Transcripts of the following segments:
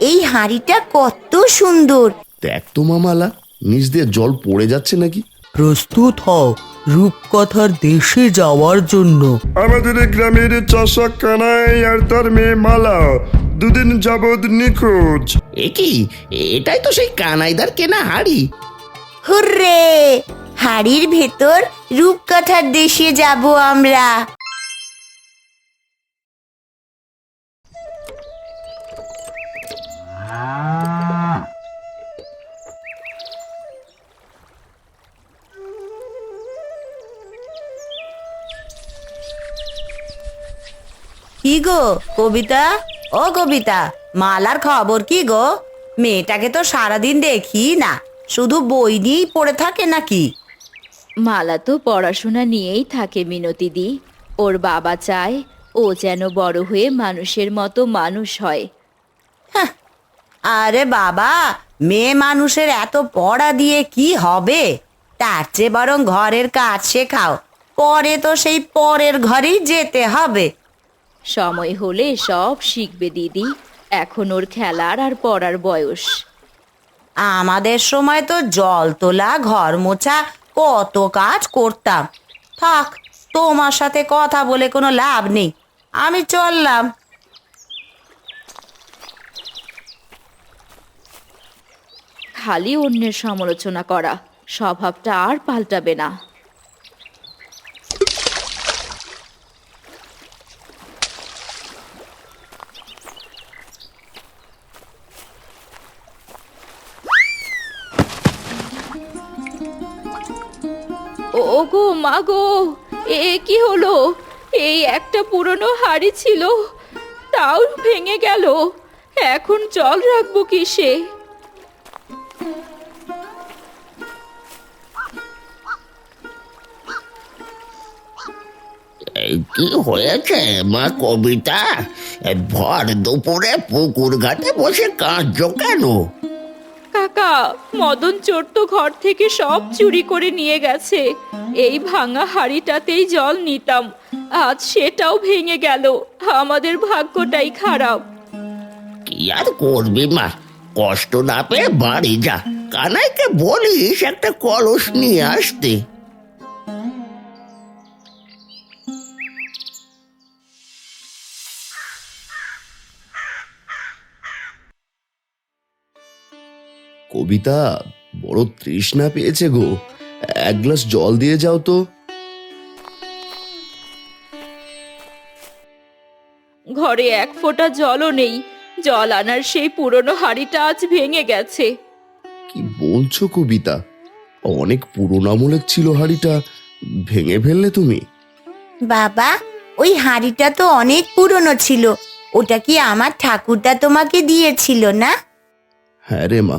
এই হাঁড়িটা কত সুন্দর। দেখ তো মামালা নিচ দিয়ে জল পড়ে যাচ্ছে নাকি? প্রস্তুত হও রূপকথার দেশে যাওয়ার জন্য। আমাদের গ্রামের চাষা কানাই আর তার মেয়ে মালা দুদিন যাবৎ নিখোঁজ। এ কি? এটাই তো সেই কানাইদার কেনা হাড়ি। হুররে! হাড়ির ভেতর রূপকথার দেশে যাব আমরা। কি গো কবিতা? ও কবিতা মালার খবর কি গো? মেয়েটাকে তো সারাদিন দেখি না শুধু বই নিয়েই পড়ে থাকে নাকি? মালা তো পড়াশোনা নিয়েই থাকে মিনতি দি। ওর বাবা চায় ও যেন বড় হয়ে মানুষের মতো মানুষ হয়। আরে বাবা মেয়ে মানুষের এত পড়া দিয়ে কি হবে? তার চেয়ে বরং ঘরের কাজ শেখাও। পরে তো সেই পরের ঘরেই যেতে হবে। সময় হলে সব শিখবে দিদি। এখন ওর খেলার আর পড়ার বয়স। আমাদের সময় তো জল তোলা ঘর মোছা কত কাজ করতাম। থাক তোমার সাথে কথা বলে কোনো লাভ নেই। আমি চললাম। খালি অন্যের সমালোচনা করা। স্বভাবটা আর পাল্টাবে না। ও গো মা গো, এ কি হলো? এই একটা পুরনো হাড়ি ছিল, তাও ভেঙে গেল। এখন জল রাখব কিসে? কি হয়েছে মা কবিতা? ভর দুপুরে পুকুর ঘাটে বসে কাঁদছো কেন? কাকা মদন চোর তো ঘর থেকে সব চুরি করে নিয়ে গেছে। এই ভাঙা হাড়িটাতেই জল নিতাম। আজ সেটাও ভেঙে গেল। আমাদের ভাগ্যটাই খারাপ। কি আর করবি মা? কষ্ট না পেয়ে বাড়ি যা। কানাইকে বলিস একটা কলস নিয়ে আসতে। কবিতা বড় তৃষ্ণা পেয়েছে গো। এক গ্লাস জল দিয়ে যাও তো। ঘরে এক ফোঁটা জলও নেই। জল আনার সেই পুরনো হাড়িটা আজ ভেঙে গেছে। কি বলছো কবিতা? অনেক পুরোনো আমলের ছিল হাড়িটা। ভেঙে ফেললে তুমি। বাবা ওই হাঁড়িটা তো অনেক পুরনো ছিল। ওটা কি আমার ঠাকুরদা তোমাকে দিয়েছিল না? হ্যাঁ রে মা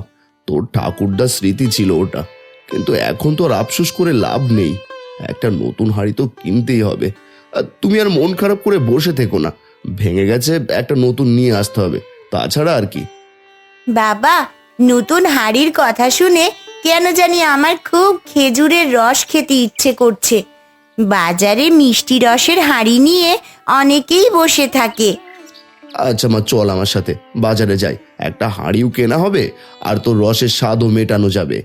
তোর ঠাকুরদার স্মৃতি ছিল ওটা। কিন্তু এখন তো আর আফসোস করে লাভ নেই। একটা নতুন হাড়ি তো কিনতেই হবে। আর তুমি আর মন খারাপ করে বসে থেকো না। ভেঙে গেছে, একটা নতুন নিয়ে আসতে হবে। তাছাড়া আর কি। বাবা, নতুন হাড়ির কথা শুনে কেন জানি আমার খুব খেজুরের রস খেতে ইচ্ছে করছে। বাজারে মিষ্টি রসের হাঁড়ি নিয়ে অনেকেই বসে থাকে। আচ্ছা মা চল আমার সাথে। বাজারে যাই। একটা হাঁড়িও কেনা হবে আর তোর রসের স্বাদও মেটানো যাবে।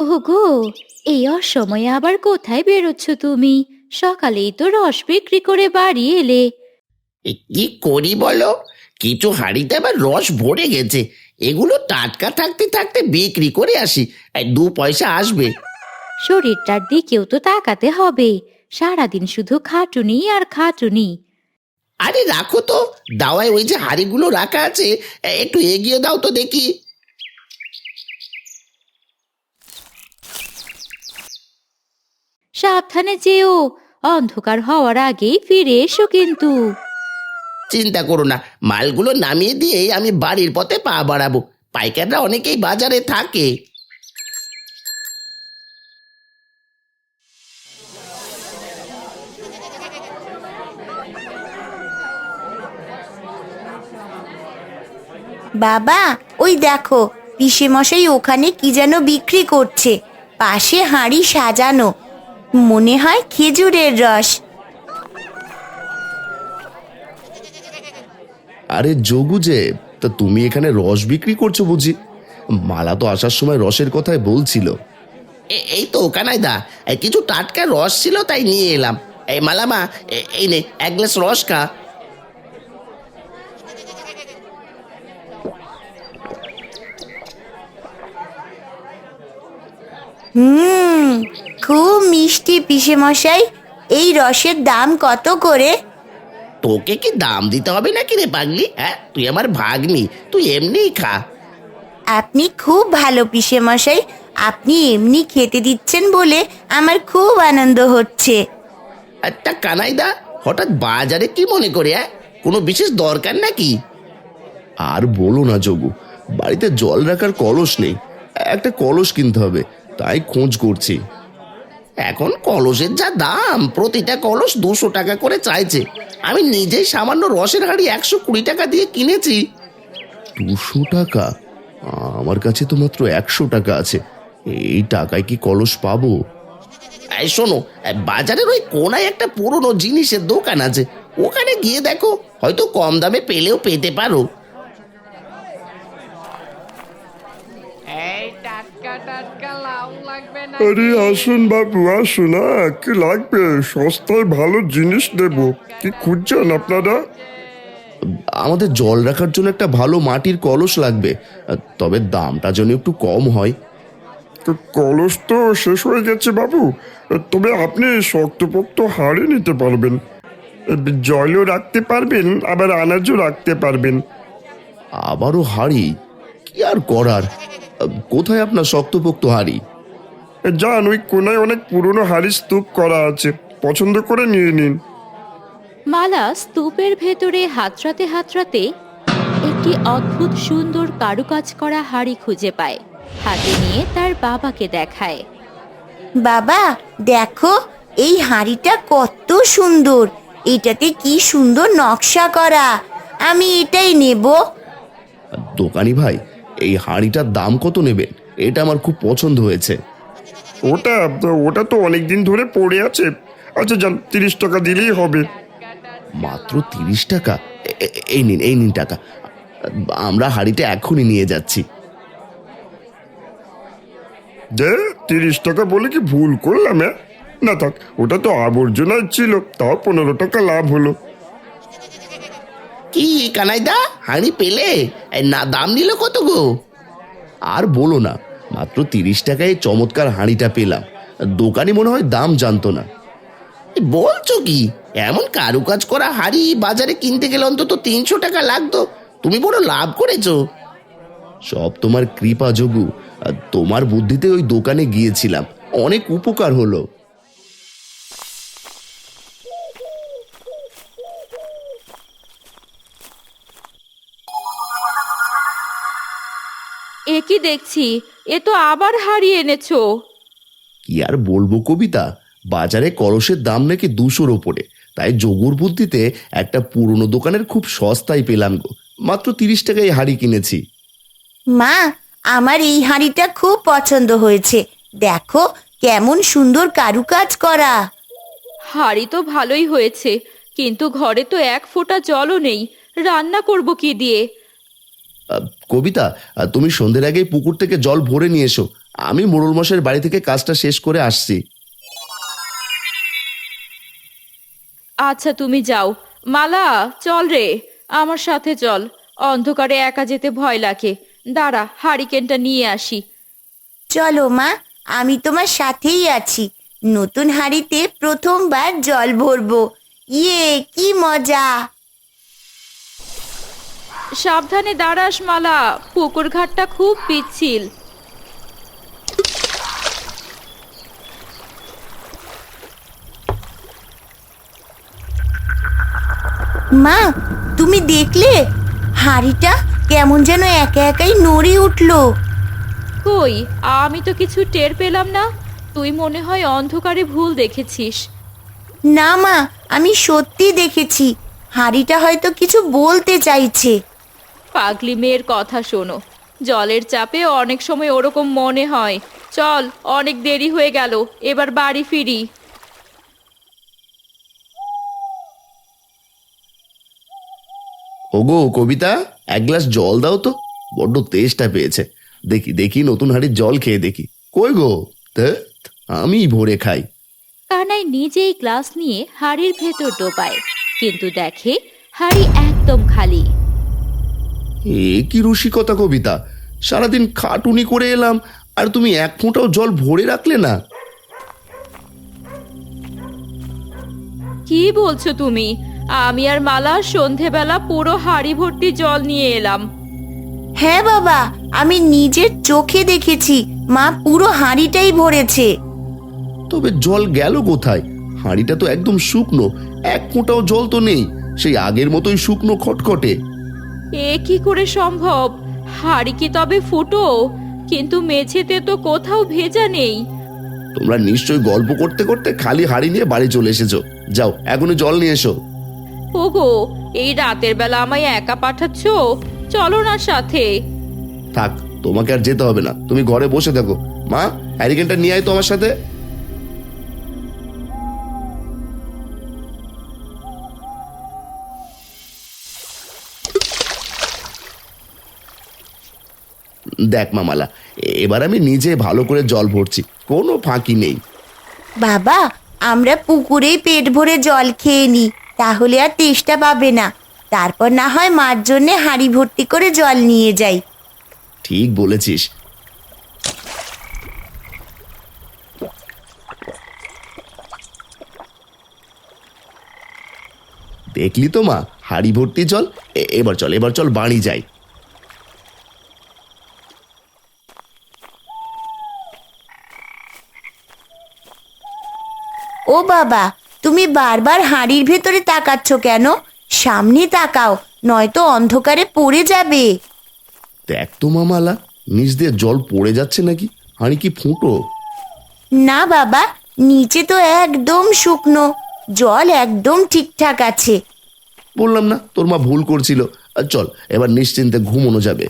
ওগো এই অসময়ে আবার কোথায় বেরোচ্ছ তুমি? সকালেই তো রস বিক্রি করে বাড়ি এলে। এ কি করি বলো? কিছু হাড়িতে আবার রস ভরে গেছে। এগুলো টাটকা থাকতে থাকতে বিক্রি করে আসি। এই দু পয়সা আসবে। শরীরটার দিকেও তো তাকাতে হবে। সারাদিন শুধু খাটুনি আর খাটুনি। আরে রাখো তো। দাওয়ায় ওই যে হাড়িগুলো রাখা আছে এ, একটু এগিয়ে দাও তো দেখি। সাবধানে যেও। অন্ধকার হওয়ার আগেই ফিরে এসো কিন্তু। চিন্তা করো না, মালগুলো নামিয়ে দিয়েই আমি বাড়ির পথে পা বাড়াবো। পাইকাররা অনেকেই বাজারে থাকে। বাবা, ওই দেখো পিসে মশাই ওখানে কি যেন বিক্রি করছে। পাশে হাঁড়ি সাজানো। মনে হয় খেজুরের রস। আরে যোগু যে তা তুমি এখানে রস বিক্রি করছ বুঝি। মালা তো আসার সময় রসের কথাই বলছিল। এ- এই তো কানাইদা দা কিছু টাটকা রস ছিল তাই নিয়ে এলাম। এই মালামা এই নে এক গ্লাস রস খা। হুম খুব মিষ্টি পিসে মশাই এই রসের দাম কত করে? তোকে কি দাম দিতে হবে নাকি রে পাগলি? হ্যাঁ তুই আমার ভাগ্নি তুই এমনিই খা। আপনি খুব ভালো পিসে মশাই আপনি এমনি খেতে দিচ্ছেন বলে আমার খুব আনন্দ হচ্ছে। একটা কানাইদা হঠাৎ বাজারে কি মনে করে হ্যাঁ? কোনো বিশেষ দরকার নাকি? আর বলো না যোগু বাড়িতে জল রাখার কলস নেই। একটা কলস কিনতে হবে তাই খোঁজ করছি। এখন কলসের যা দাম প্রতিটা কলস দুশো টাকা করে চাইছে। আমি নিজেই সামান্য রসের হাঁড়ি একশো কুড়ি টাকা দিয়ে কিনেছি। দুশো টাকা? আমার কাছে তো মাত্র একশো টাকা আছে। এই টাকায় কি কলস পাবো? এই শোনো বাজারের ওই কোনায় একটা পুরনো জিনিসের দোকান আছে। ওখানে গিয়ে দেখো হয়তো কম দামে পেলেও পেতে পারো। টাটকা টাটকা লাউ লাগবে না। আরে আসুন বাবু আসুন। হ্যাঁ কি লাগবে? সস্তায় ভালো জিনিস দেব। কি খুঁজছেন আপনারা? আমাদের জল রাখার জন্য একটা ভালো মাটির কলস লাগবে। তবে দামটা যেন একটু কম হয়। তো কলস তো শেষ হয়ে গেছে বাবু। তবে আপনি শক্তপোক্ত হাড়ি নিতে পারবেন। জলও রাখতে পারবেন আবার আনাজও রাখতে পারবেন। আবারও হাড়ি? কি আর করার? কোথায় আপনার শক্তপোক্ত হাড়ি? যান ওই কোনায় অনেক পুরনো হাড়ি স্তূপ করা আছে। পছন্দ করে নিয়ে নিন। মালা স্তূপের ভেতরে হাতড়াতে হাতড়াতে একটি অদ্ভুত সুন্দর কারুকাজ করা হাড়ি খুঁজে পায়। হাতে নিয়ে তার বাবাকে দেখায়। বাবা দেখো এই হাঁড়িটা কত সুন্দর। এটাতে কি সুন্দর নকশা করা। আমি এটাই নেব। দোকানি ভাই এই হাঁড়িটার দাম কত নেবেন? এটা আমার খুব পছন্দ হয়েছে। ওটা ওটা তো অনেক দিন ধরে পড়ে আছে। আচ্ছা যান তিরিশ টাকা দিলেই হবে। মাত্র তিরিশ টাকা? এই নিন এই নিন টাকা। আমরা হাঁড়িটা এখনই নিয়ে যাচ্ছি। দে তিরিশ টাকা বলে কি ভুল করলাম হ্যাঁ? না থাক ওটা তো আবর্জনায় ছিল তাও পনেরো টাকা লাভ হলো। কি কানাইদা? হাঁড়ি পেলে? না, দাম নিল কত গো? আর বলো না, মাত্র তিরিশ টাকায় চমৎকার হাঁড়িটা পেলাম। দোকানি মনে হয় দাম জানতো না। বলছো কি? এমন কারুকাজ করা হাড়ি বাজারে কিনতে গেলে অন্তত তিনশো টাকা লাগতো। তুমি বড় লাভ করেছ। সব তোমার কৃপা যোগু। তোমার বুদ্ধিতে ওই দোকানে গিয়েছিলাম। অনেক উপকার হলো। এ কি দেখছি? এ তো আবার হারিয়ে এনেছো। কি আর বলব কবিতা? বাজারে কলসের দাম নাকি দুশোর ওপরে। তাই যোগুর বুদ্ধিতে একটা পুরনো দোকানের খুব সস্তায় পেলাম গো। মাত্র তিরিশ টাকায় হাড়ি কিনেছি। মা আমার এই হাঁড়িটা খুব পছন্দ হয়েছে। দেখো কেমন সুন্দর কারুকাজ করা। হাড়ি তো ভালোই হয়েছে কিন্তু ঘরে তো এক ফোঁটা জলও নেই। রান্না করব কি দিয়ে? কবিতা তুমি সন্ধ্যের আগেই পুকুর থেকে জল ভরে নিয়ে এসো। আমি মোড়ল মশাইয়ের বাড়ি থেকে কাজটা শেষ করে আসছি। আচ্ছা তুমি যাও। মালা চল রে আমার সাথে চল। অন্ধকারে একা যেতে ভয় লাগে। দাঁড়া হারিকেনটা নিয়ে আসি। চলো মা আমি তোমার সাথেই আছি। নতুন হাঁড়িতে প্রথমবার জল ভরবো। ইয়ে কি মজা! সাবধানে দাঁড়াস মালা। পুকুর ঘাটটা খুব পিচ্ছিল। মা তুমি দেখলে? হাঁড়িটা কেমন যেন একা একাই নড়ে উঠল। কই আমি তো কিছু টের পেলাম না। তুই মনে হয় অন্ধকারে ভুল দেখেছিস। না মা আমি সত্যি দেখেছি। হাঁড়িটা হয়তো কিছু বলতে চাইছে। পাগলি মেয়ের কথা শোনো। জলের চাপে অনেক সময় ওরকম মনে হয়। চল অনেক দেরি হয়ে গেল এবার বাড়ি ফিরি। ওগো কবিতা এক গ্লাস জল দাও তো। বড্ড তেষ্টা পেয়েছে। দেখি দেখি নতুন হাড়ির জল খেয়ে দেখি। কই গো? আমি ভরে খাই। কানাই নিজেই গ্লাস নিয়ে হাড়ির ভেতর ডোবায়। কিন্তু দেখে হাড়ি একদম খালি। এ কি রসিকতা কবিতা? সারাদিন খাটুনি করে এলাম আর তুমি এক ফোঁটাও জল ভরে রাখলে না। কি বলছো তুমি? আমি আর মালা সন্ধেবেলা পুরো হাড়ি ভর্তি জল নিয়ে এলাম। হ্যাঁ বাবা আমি নিজের চোখে দেখেছি। মা পুরো হাঁড়িটাই ভরেছে। তবে জল গেল কোথায়? হাঁড়িটা তো একদম শুকনো এক ফোঁটাও জল তো নেই। সেই আগের মতোই শুকনো খটখটে। এ কি করে সম্ভব? হাড়ি কি তবে ফুটো? কিন্তু মেঝেতে তো কোথাও ভেজা নেই। তোমরা নিশ্চয়ই গল্প করতে করতে খালি হাঁড়ি নিয়ে বাড়ি চলে এসেছ। যাও এখনই জল নিয়ে এসো। ওগো এই রাতের বেলা আমায় একা পাঠাচ্ছ? চলো না সাথে। থাক তোমাকে আর যেতে হবে না। তুমি ঘরে বসে থাকো। মা হ্যারিকেনটা নিয়ে আয় তো আমার সাথে। দেখ মামালা এবার আমি নিজে ভালো করে জল ভরছি কোনো ফাঁকি নেই। বাবা আমরা পুকুরেই পেট ভরে জল খেয়ে নি তাহলে আর তেষ্টা পাবে না। তারপর না হয় মার জন্যে হাঁড়ি ভর্তি করে জল নিয়ে যাই। ঠিক বলেছিস। দেখলি তো মা হাড়ি ভর্তি চল এবার চল এবার চল বাড়ি যাই। ও বাবা তুমি বারবার হাঁড়ির ভেতরে তাকাচ্ছ কেন? সামনে তাকাও নয়তো অন্ধকারে পড়ে যাবে। দেখ তো মামালা নিচ দিয়ে জল পড়ে যাচ্ছে নাকি? হাঁড়ি কি ফুটো? না বাবা নিচে তো একদম শুকনো জল একদম ঠিকঠাক আছে। বললাম না তোর মা ভুল করছিল। আর চল এবার নিশ্চিন্তে ঘুমোনো যাবে।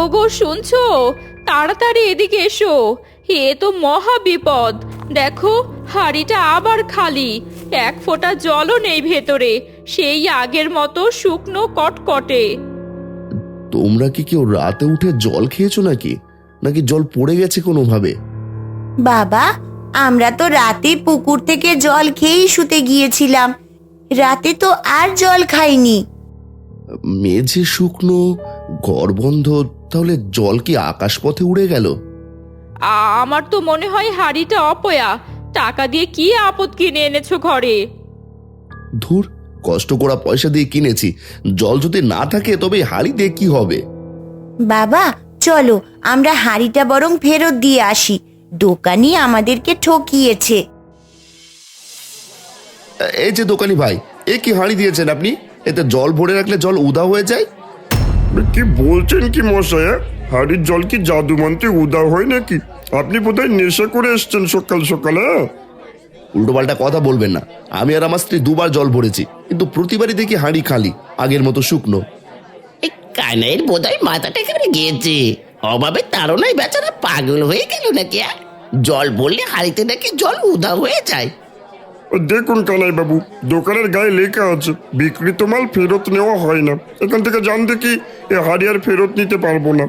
ওগো শুনছো? তাড়াতাড়ি এদিকে এসো। এ তো মহা বিপদ। দেখো হাড়িটা আবার খালি। এক ফোঁটা জলও নেই ভেতরে। সেই আগের মতো শুকনো কটকটে। তোমরা কি কেউ রাতে উঠে জল খেয়েছো নাকি? নাকি জল পড়ে গেছে কোনোভাবে? বাবা আমরা তো রাতে পুকুর থেকে জল খেয়েই শুতে গিয়েছিলাম। রাতে তো আর জল খাইনি। মেঝে শুকনো ঘর বন্ধ তাহলে জল কি আকাশপথে উড়ে গেল? আ- আমার তো মনে হয় হাড়িটা অপয়া। টাকা দিয়ে কি আপদ কিনে এনেছো ঘরে? ধুর কষ্ট করা পয়সা দিয়ে কিনেছি। জল যদি না থাকে তবে এই হাড়ি দিয়ে কি হবে? বাবা চলো আমরা হাঁড়িটা বরং ফেরত দিয়ে আসি। দোকানি আমাদেরকে ঠকিয়েছে। এই যে দোকানি ভাই এ কি হাঁড়ি দিয়েছেন আপনি? এতে জল ভরে রাখলে জল উদা হয়ে যায়? কি বলছেন কি মশাই হ্যাঁ? হাড়ির জল কি জাদু মন্ত্রে উদা হয় নাকি আপনি বোধহয় নেশা করে এসছেন সকাল সকালে হ্যাঁ? উল্টোপাল্টা কথা বলবেন না আমি আর আমার স্ত্রী দুবার জল ভরেছি কিন্তু প্রতিবারই দেখি হাঁড়ি খালি আগের মতো শুকনো এই কানাইয়ের বোধহয় মাথাটা একেবারে গিয়েছে অভাবে তাড়নায় বেচারা পাগল হয়ে গেল নাকি আর? জল বললে হাড়িতে নাকি জল উদা হয়ে যায় দেখুন কানাই বাবু দোকানের গায়ে লেখা আছে বিক্রিত মাল ফেরত নেওয়া হয় না। এখান থেকে জানতে কি এ হাড়ি আর ফেরত নিতে পারব না।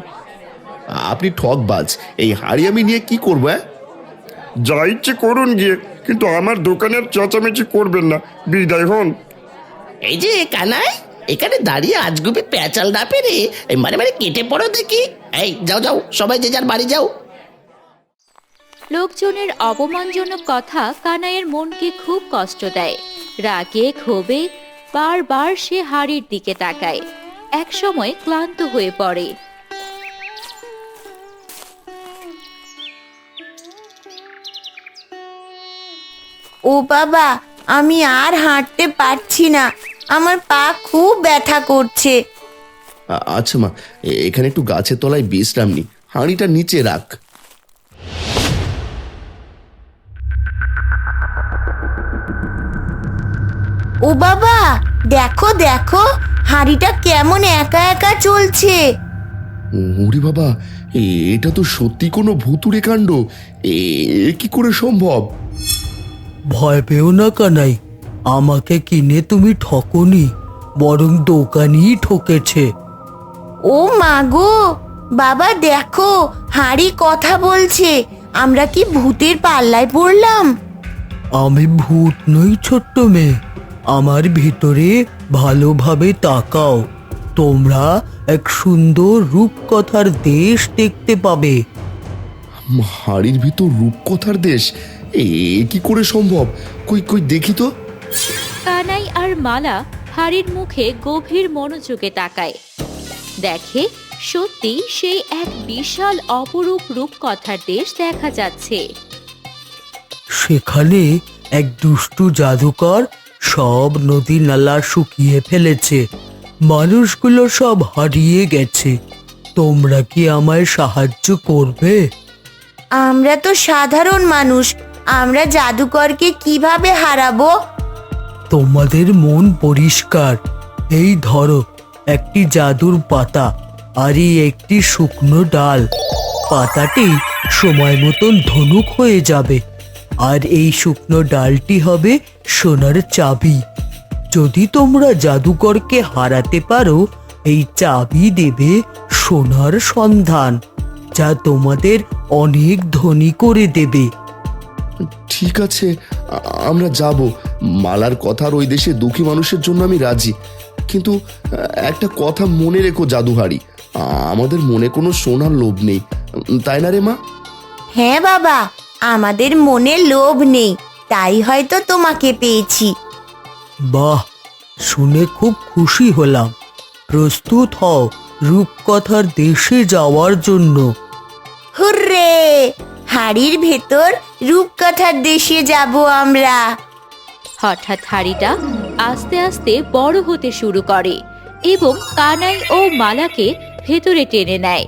আপনি ঠকবাজ এই হাঁড়ি আমি নিয়ে কি করব হ্যাঁ যা ইচ্ছে করুন গিয়ে কিন্তু আমার দোকানের চেঁচামেচি করবেন না। বিদায় হন। এই যে কানাই এখানে দাঁড়িয়ে আজগুবি পেঁচাল না পেরে এই মানে মানে কেটে পড়ো দেখি। এই যাও যাও সবাই যে যার বাড়ি যাও। লোকজনের অপমানজনক কথা কানাইয়ের মনকে খুব কষ্ট দেয়। রাগে ক্ষোভে বারবার সে হাড়ির দিকে তাকায়। একসময় ক্লান্ত হয়ে পড়ে। ও বাবা আমি আর হাঁটতে পারছি না। আমার পা খুব ব্যথা করছে। আচ্ছা মা এখানে একটু গাছের তলায় বিশ্রাম নি। হাঁড়িটা নিচে রাখ। ও বাবা দেখো দেখো হাঁড়িটা কেমন একা একা চলছে। ওরে বাবা এটা তো সত্যি কোনো ভুতুরে কাণ্ড। এ- কি করে সম্ভব? ভয় পেও না কানাই আমাকে কিনে তুমি ঠকনি বরং দোকানই ঠকেছে। ও মাগো বাবা দেখো হাঁড়ি কথা বলছে আমরা কি ভূতের পাল্লায় পড়লাম? আমি ভূত নই ছোট্ট মেয়ে আমার ভিতরে ভালোভাবে তাকাও। তোমরা এক সুন্দর রূপকথার দেশ দেখতে পাবে। হাড়ির ভিতর রূপকথার দেশ? এ কি করে সম্ভব? কই কই দেখি তো। কানাই আর মালা হাড়ির মুখে গভীর মনোযোগে তাকায়। দেখে সত্যি সেই এক বিশাল অপরূপ রূপকথার দেশ দেখা যাচ্ছে। সেখানে এক দুষ্টু জাদুকর সব নদী নালা শুকিয়ে ফেলেছে। মানুষগুলো সব হারিয়ে গেছে। তোমরা কি আমায় সাহায্য করবে? আমরা তো সাধারণ মানুষ। আমরা জাদুকরকে কীভাবে হারাবো? তোমাদের মন পরিষ্কার। এই ধরো একটি জাদুর পাতা আর এই একটি শুকনো ডাল। পাতাটি সময় মতন ধনুক হয়ে যাবে। আর এই শুকনো ডালটি হবে সোনার চাবি। যদি তোমরা জাদুকরকে হারাতে পারো এই চাবি দেবে সোনার সন্ধান যা তোমাদের অনেক ধনী করে দেবে। ঠিক আছে আ- আমরা যাব। মালার কথার ওই দেশে দুঃখী মানুষের জন্য আমি রাজি। কিন্তু একটা কথা মনে রেখো জাদুহারি। আ- আমাদের মনে কোনো সোনার লোভ নেই। উম, তাই না রে মা? হ্যাঁ বাবা। আমাদের মনে লোভ নেই তাই হয়তো তোমাকে পেয়েছি। বাহ শুনে খুব খুশি হলাম। প্রস্তুত হও রূপকথার দেশে যাওয়ার জন্য। হুররে! হাড়ির ভেতর রূপকথার দেশে যাব আমরা। হঠাৎ হাড়িটা আস্তে আস্তে বড় হতে শুরু করে এবং কানাই ও মালাকে ভেতরে টেনে নেয়।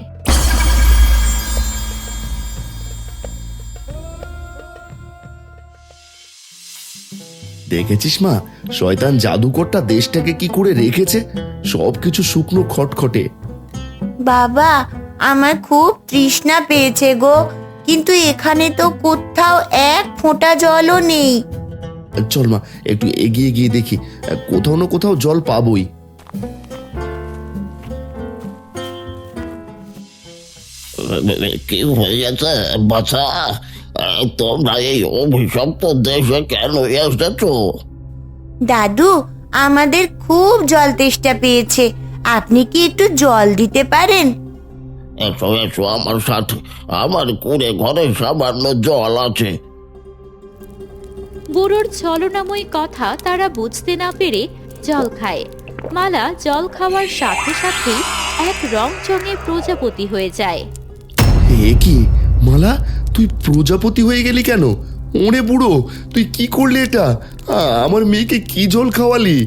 দেখেছিস মা? শয়তান জাদুকরটা দেশটাকে কি করে রেখেছে? সবকিছু শুকনো খটখটে। বাবা আমার খুব তৃষ্ণা পেয়েছে গো। কিন্তু এখানে তো কোথাও এক ফোঁটা জলও নেই। চল মা একটু এগিয়ে গিয়ে দেখি কোথাও না কোথাও জল পাবই। কি হয়ে গেছে বাছা তোমরা এই অভিশপ্ত দেশে কেন এসেছ? দাদু আমাদের খুব জল তেষ্টা পেয়েছে। আপনি কি একটু জল দিতে পারেন? এসো এসো আমার সাথে আমার কুড়ে ঘরে সামান্য জল আছে বুড়োর ছলনাময়ী কথা তারা বুঝতে না পেরে জল খায়। মালা জল খাওয়ার সাথে সাথেই এক রংচঙে প্রজাপতি হয়ে যায়। এ কি? মালা তুই প্রজাপতি হয়ে গেলি কেন? ওরে বুড়ো তুই কি করলি এটা? আমার মেয়েকে কি জল খাওয়ালি?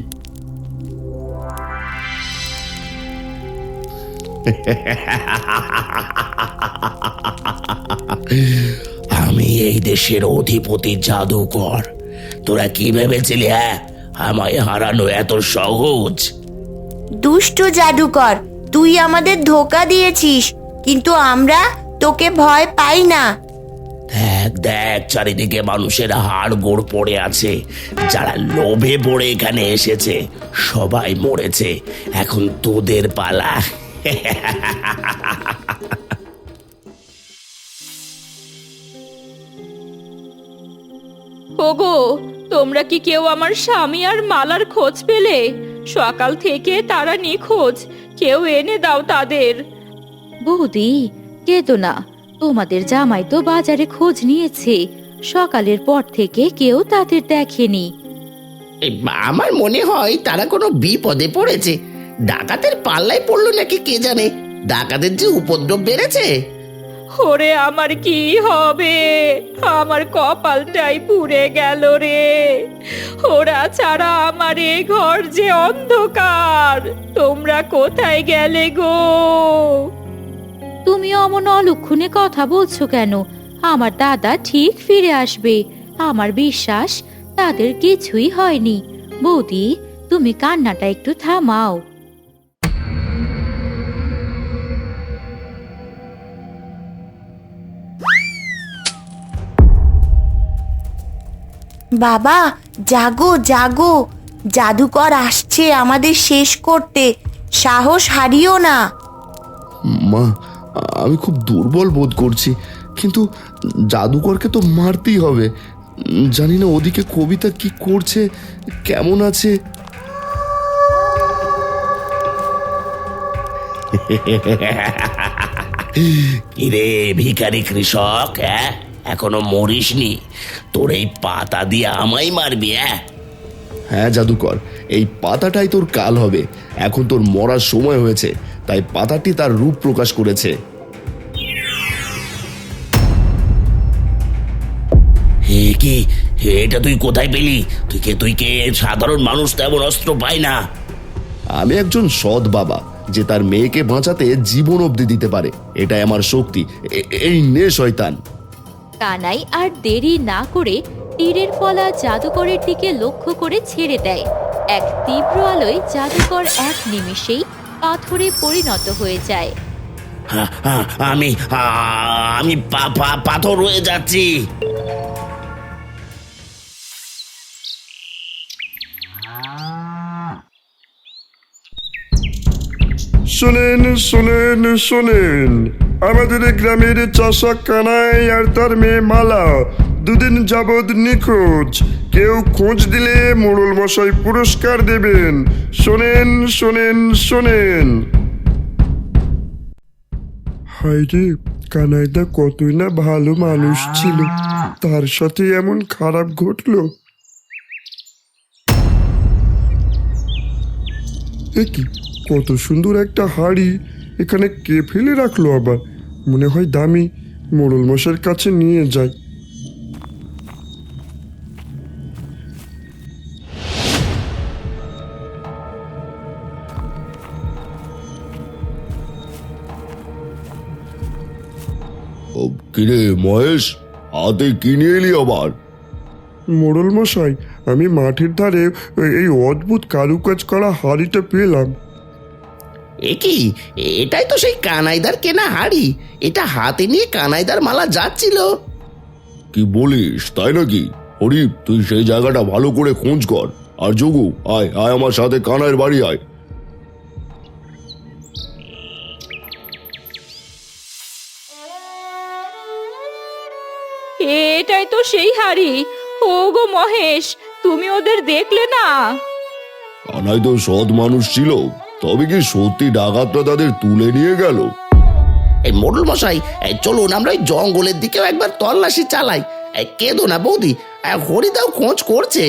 আমি এই দেশের অধিপতি জাদুকর। তোরা কি ভেবেছিলি হ্যাঁ? আমায় হারানো এত সহজ। দুষ্ট জাদুকর তুই আমাদের ধোকা দিয়েছিস কিন্তু আমরা তোকে ভয় পাই না। দেখ দেখ চারিদিকে মানুষের হাড় গোড় পড়ে আছে। যারা লোভে পড়ে এখানে এসেছে সবাই মরেছে। এখন তোদের পালা। ওগো তোমরা কি কেউ আমার স্বামী আর মালার খোঁজ পেলে? সকাল থেকে তারা নিখোঁজ কেউ এনে দাও তাদের। বৌদি কেতো না। তোমাদের জামাই তো বাজারে খোঁজ নিয়েছে। সকালের পর থেকে কেউ তাদের দেখেনি। এই আমার মনে হয় তারা কোনো বিপদে পড়েছে। ডাকাতের পাল্লায় পড়ল নাকি কে জানে? ডাকাতের যে উপদ্রব বেড়েছে। ওরে আমার কি হবে? আমার কপালটাই পুড়ে গেল রে। ওরা ছাড়া আমার এ ঘর যে অন্ধকার। তোমরা কোথায় গেলে গো? তুমি অমন অলক্ষণে কথা বলছো কেন? আমার দাদা ঠিক ফিরে আসবে। আমার বিশ্বাস তাদের কিছুই হয়নি। বৌদি তুমি কান্নাটা একটু থামাও। বাবা জাগো জাগো। জাদুকর আসছে আমাদের শেষ করতে। সাহস হারিও না। মা আমি খুব দুর্বল বোধ করছি কিন্তু জাদুকরকে তো মারতেই হবে। জানি না ওদিকে কবিতা কি করছে কেমন আছে। কিরে ভিখারি কৃষক হ্যাঁ? এখনও মরিসনি। তোর এই পাতা দিয়ে আমায় মারবি হ্যাঁ? হ্যাঁ জাদুকর এই পাতাটাই তোর কাল হবে। এখন তোর মরার সময় হয়েছে। তাই পাতাটি তার রূপ প্রকাশ করেছে। হে কি? হে, এটা তুই কোথায় পেলি? তুই কে? তুই কে? সাধারণ মানুষ তেমন অস্ত্র পায় না। আমি একজন সৎ বাবা যে তার মেয়েকে বাঁচাতে জীবন অবধি দিতে পারে। এটাই আমার শক্তি। এই নে শয়তান। কানাই আর দেরি না করে তীরের ফলা জাদুকরের দিকে লক্ষ্য করে ছেড়ে দেয়। এক তীব্র আলোয় জাদুকর এক নিমিষেই পাথরে পরিণত হয়ে যায়। হা, হা, আমি আমি পাথর হয়ে যাচ্ছি। শোনেন শোনেন শোনেন। আমাদের গ্রামের চাষা কানাই আর তার মেয়ে মালা দুদিন যাবৎ নিখোঁজ। কেউ খোঁজ দিলে মোড়ল মশাই পুরস্কার দেবেন। শোনেন শোনেন শোনেন। হায়রে কানাইদা কতই না ভালো মানুষ ছিল। তার সাথে এমন খারাপ ঘটলো। কি, কত সুন্দর একটা হাড়ি। এখানে কে ফেলে রাখল আবার? মনে হয় দামি। মোড়ল মশাইয়ের কাছে নিয়ে যাই। কিরে মহেশ? হাতে কিনে এলি আবার? মোড়ল মশাই আমি মাঠের ধারে এই অদ্ভুত কারুকাজ করা হাড়িটা পেলাম। এ কি? এটাই তো সেই কানাইদার কেনা হাড়ি। এটা হাতে নিয়ে কানাইদার মালা যাচ্ছিল। কি বলিস তাই নাকি? হরি তুই সেই জায়গাটা ভালো করে খোঁজ কর। আর যোগু আয় আয় আমার সাথে কানাইয়ের বাড়ি আয়। এটাই তো সেই হাড়ি। ও গো মহেশ তুমি ওদের দেখলে না? কানাই তো সৎ মানুষ ছিল তবে কি সত্যি ডাকাতরা তাদের তুলে নিয়ে গেল? এই মোড়ল মশাই এই চলুন আমরা ওই জঙ্গলের দিকেও একবার তল্লাশি চালাই। এই কেঁদো না বৌদি এই হরিদাও খোঁজ করছে।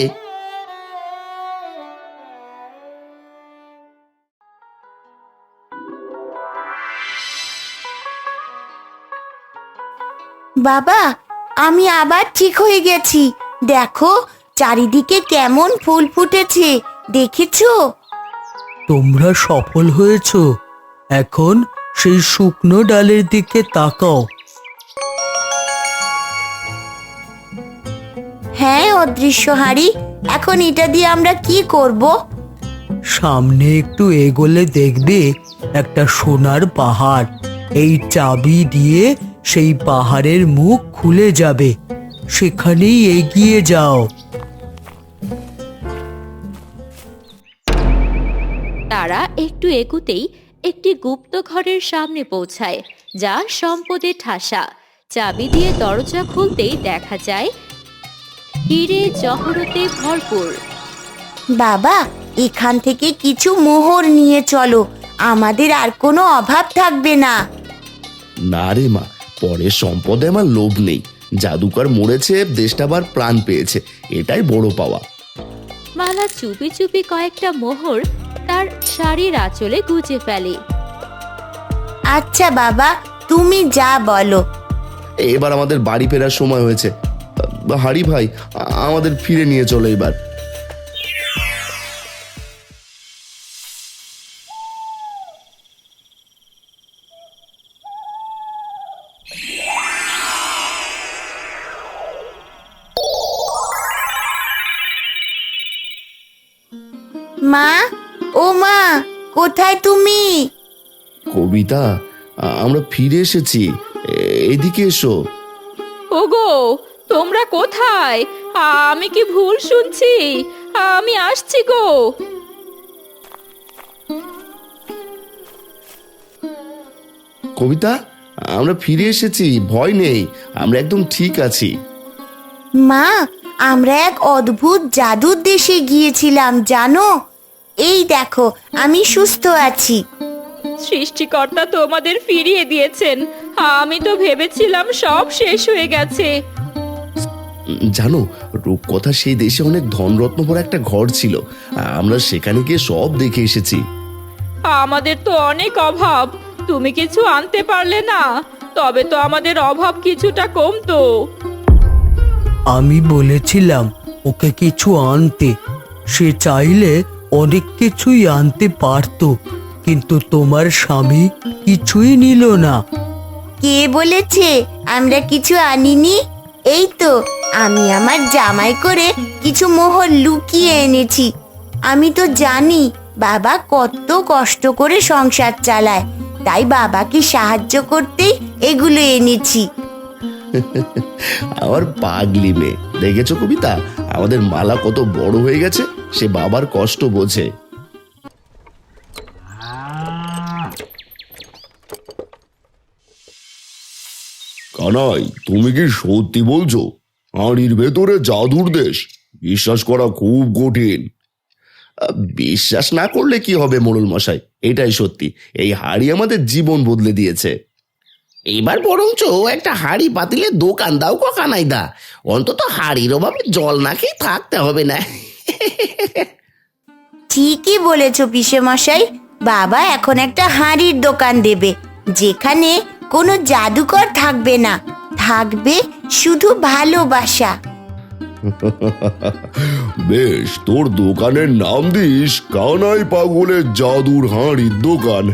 বাবা আমি আবার ঠিক হয়ে গেছি। দেখো চারিদিকে কেমন ফুল ফুটেছে দেখেছ? তোমরা সফল হয়েছ। এখন সেই শুকনো ডালের দিকে তাকাও। হ্যাঁ অদৃশ্য হাড়ি এখন এটা দিয়ে আমরা কি করব? সামনে একটু এগোলে দেখবে একটা সোনার পাহাড়। এই চাবি দিয়ে সেই পাহাড়ের মুখ খুলে যাবে। সেখানেই এগিয়ে যাও। তারা একটু এগুতেই একটি গুপ্ত ঘরের সামনে পৌঁছায় যা সম্পদে ঠাসা। চাবি দিয়ে দরজা খুলতেই দেখা যায় হিরে জহরতে ভরপুর। বাবা এখান থেকে কিছু মোহর নিয়ে চলো আমাদের আর কোনো অভাব থাকবে না। না রে মা পরের সম্পদে আমার লোভ নেই। জাদুকর মরেছে দেশটা আবার প্রাণ পেয়েছে। এটাই বড় পাওয়া। মালা চুপি চুপি কয়েকটা মোহর তার শাড়ির আঁচলে গুজে ফেলে। আচ্ছা বাবা তুমি যা বলো। এবার আমাদের বাড়ি ফেরার সময় হয়েছে। হাড়ি ভাই আমাদের ফিরে নিয়ে চলো এবার। মা ও মা কোথায় তুমি? কবিতা আমরা ফিরে এসেছি। এদিকে এসো। ওগো তোমরা কোথায়? আমি কি ভুল শুনছি? আমি আসছি গো। কবিতা আমরা ফিরে এসেছি ভয় নেই আমরা একদম ঠিক আছি। মা আমরা এক অদ্ভুত জাদুর দেশে গিয়েছিলাম জানো? এই দেখো আমি সুস্থ আছি। সৃষ্টিকর্তা তোমাদের ফিরিয়ে দিয়েছেন। আমি তো ভেবেছিলাম সব শেষ হয়ে গেছে। জানো রূপকথা সেই দেশে অনেক ধনরত্ন ভরা একটা ঘর ছিল। আমরা সেখানে গিয়ে সব দেখে এসেছি। আমাদের তো অনেক অভাব। তুমি কিছু আনতে পারলে না। তবে তো আমাদের অভাব কিছুটা কমতো। আমি বলেছিলাম ওকে কিছু আনতে। সে চাইলে অনেক কিছুই আনতে পারতো কিন্তু তোমার স্বামী কিছুই নিল না। কে বলেছে আমরা কিছু আনিনি? এই তো আমি আমার জামাই করে কিছু মোহর লুকিয়ে এনেছি। আমি তো জানি বাবা কত কষ্ট করে সংসার চালায় তাই বাবাকে সাহায্য করতেই এগুলো এনেছি। আমার পাগলি মেয়ে দেখেছ কবিতা? আমাদের মালা কত বড় হয়ে গেছে, সে বাবার কষ্ট বোঝে। কানাই, তুমি কি সত্যি বলছো? হাঁড়ির ভেতরে জাদুর দেশ, বিশ্বাস করা খুব কঠিন। বিশ্বাস না করলে কি হবে মোড়ল মশাই এটাই সত্যি, এই হাড়ি আমাদের জীবন বদলে দিয়েছে। এবার বরঞ্চ একটা হাড়ি পাতিলে দোকান দাও কখানাই দা অন্তত হাড়ির অভাবে জল না খেয়ে থাকতে হবে না। ঠিকই বলেছ পিসে মশাই বাবা এখন একটা হাঁড়ির দোকান দেবে যেখানে কোনো জাদুকর থাকবে না। থাকবে শুধু ভালোবাসা। বেশ তোর দোকানের নাম দিস কানাই পাগলের জাদুর হাঁড়ির দোকান।